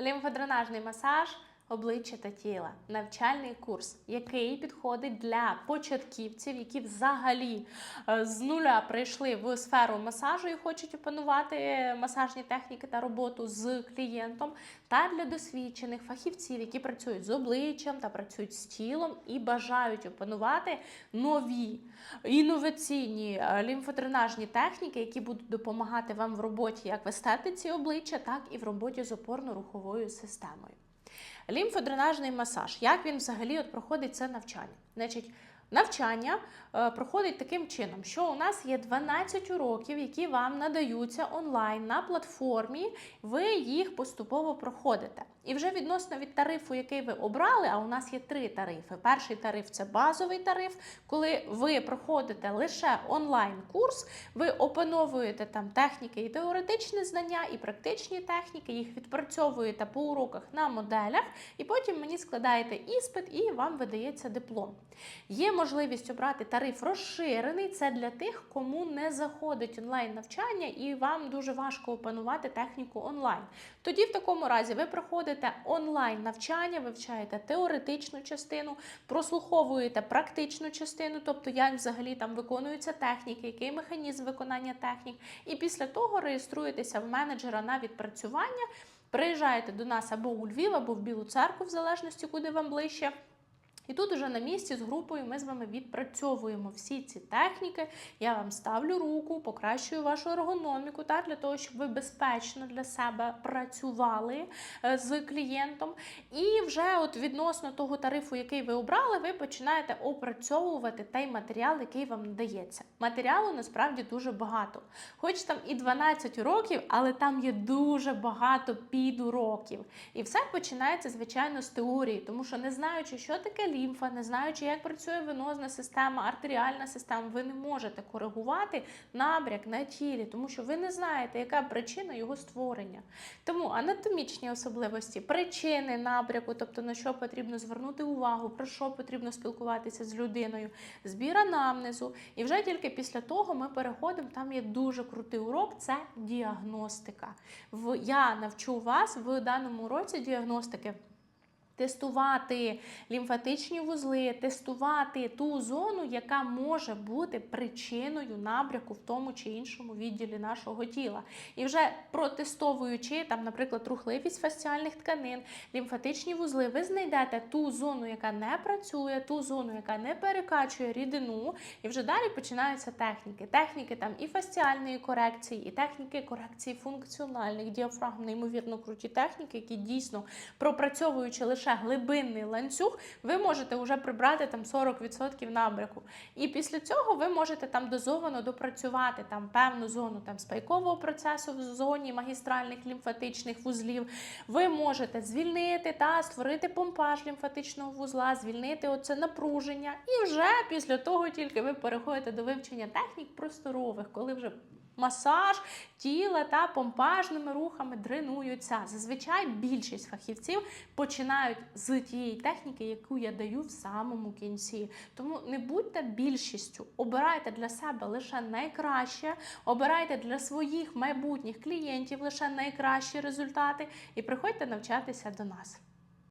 Лімфодренажний масаж обличчя та тіла, навчальний курс, який підходить для початківців, які взагалі е, з нуля прийшли в сферу масажу і хочуть опанувати масажні техніки та роботу з клієнтом, та для досвідчених фахівців, які працюють з обличчям та працюють з тілом і бажають опанувати нові інноваційні е, лімфодренажні техніки, які будуть допомагати вам в роботі як в естетиці обличчя, так і в роботі з опорно-руховою системою. Лімфодренажний масаж. Як він взагалі от проходить це навчання? Значить, навчання е, проходить таким чином, що у нас є 12 уроків, які вам надаються онлайн на платформі. Ви їх поступово проходите. І вже відносно від тарифу, який ви обрали, а у нас є три тарифи. Перший тариф це базовий тариф, коли ви проходите лише онлайн-курс, ви опановуєте там техніки і теоретичні знання, і практичні техніки, їх відпрацьовуєте по уроках на моделях, і потім мені складаєте іспит і вам видається диплом. Є можливість обрати тариф розширений. Це для тих, кому не заходить онлайн навчання, і вам дуже важко опанувати техніку онлайн. Тоді, в такому разі, ви проходите онлайн навчання, вивчаєте теоретичну частину, прослуховуєте практичну частину, тобто як взагалі там виконуються техніки, який механізм виконання технік, і після того реєструєтеся в менеджера на відпрацювання. Приїжджаєте до нас або у Львів, або в Білу церкву, в залежності, куди вам ближче. І тут уже на місці з групою ми з вами відпрацьовуємо всі ці техніки. Я вам ставлю руку, покращую вашу ергономіку, так, для того, щоб ви безпечно для себе працювали е, з клієнтом. І вже от відносно того тарифу, який ви обрали, ви починаєте опрацьовувати той матеріал, який вам надається. Матеріалу насправді дуже багато. Хоч там і 12 уроків, але там є дуже багато підуроків. І все починається, звичайно, з теорії, тому що не знаючи, що таке лімфа, не знаючи, як працює венозна система, артеріальна система, ви не можете коригувати набряк на тілі, тому що ви не знаєте, яка причина його створення. Тому анатомічні особливості, причини набряку, тобто на що потрібно звернути увагу, про що потрібно спілкуватися з людиною, збір анамнезу. І вже тільки після того ми переходимо. Там є дуже крутий урок це діагностика. В я навчу вас в даному році діагностики. Тестувати лімфатичні вузли, тестувати ту зону, яка може бути причиною набряку в тому чи іншому відділі нашого тіла. І вже протестовуючи, там, наприклад, рухливість фасціальних тканин, лімфатичні вузли, ви знайдете ту зону, яка не працює, ту зону, яка не перекачує рідину, і вже далі починаються техніки. Техніки там і фасціальної корекції, і техніки корекції функціональних діафрагм, неймовірно круті техніки, які дійсно пропрацьовуючи лише глибинний ланцюг, ви можете вже прибрати там 40% набряку. І після цього ви можете там дозовано допрацювати там певну зону там спайкового процесу в зоні магістральних лімфатичних вузлів. Ви можете звільнити та створити помпаж лімфатичного вузла, звільнити оце напруження. І вже після того тільки ви переходите до вивчення технік просторових, коли вже масаж тіла та помпажними рухами дренуються. Зазвичай більшість фахівців починають з тієї техніки, яку я даю в самому кінці. Тому не будьте більшістю, обирайте для себе лише найкраще, обирайте для своїх майбутніх клієнтів лише найкращі результати і приходьте навчатися до нас.